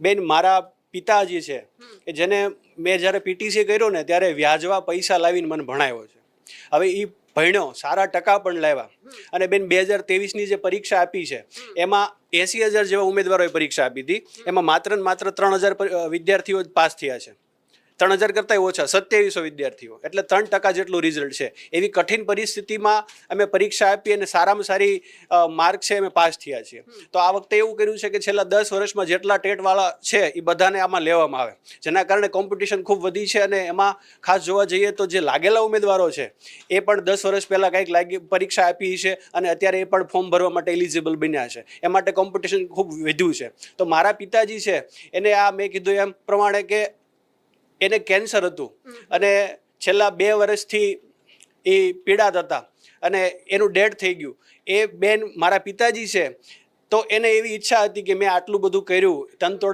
બેન મારા પિતાજી છે કે જેને મેં જ્યારે પીટીસી કર્યો ને ત્યારે વ્યાજવા પૈસા લાવીને મને ભણાવ્યો છે. હવે એ ભણ્યો સારા ટકા પણ લાવ્યા. અને બેન બે હજાર તેવીસની જે પરીક્ષા આપી છે એમાં એસી હજાર જેવા ઉમેદવારોએ પરીક્ષા આપી હતી એમાં માત્ર ને માત્ર ત્રણ હજાર વિદ્યાર્થીઓ જ પાસ થયા છે. ત્રણ હજાર કરતાંય ઓછા સત્યાવીસો વિદ્યાર્થીઓ. એટલે ત્રણ ટકા જેટલું રિઝલ્ટ છે. એવી કઠિન પરિસ્થિતિમાં અમે પરીક્ષા આપી અને સારામાં સારી માર્ક છે અમે પાસ થયા છીએ. તો આ વખતે એવું કર્યું છે કે છેલ્લા દસ વર્ષમાં જેટલા ટેટવાળા છે એ બધાને આમાં લેવામાં આવે. જેના કારણે કોમ્પિટિશન ખૂબ વધી છે અને એમાં ખાસ જોવા જઈએ તો જે લાગેલા ઉમેદવારો છે એ પણ દસ વર્ષ પહેલાં કંઈક લાગી પરીક્ષા આપી છે અને અત્યારે એ પણ ફોર્મ ભરવા માટે એલિજિબલ બન્યા છે. એ માટે કોમ્પિટિશન ખૂબ વધ્યું છે. તો મારા પિતાજી છે એને આ મેં કીધું એમ પ્રમાણે કે એને કેન્સર હતું. અને છેલ્લા બે વર્ષથી એ પીડાત હતા. અને એનું ડેડ થઈ ગયું. એ બેન મારા પિતાજી છે, તો એને એવી ઈચ્છા હતી કે મેં આટલું બધું કર્યું, તનતોડ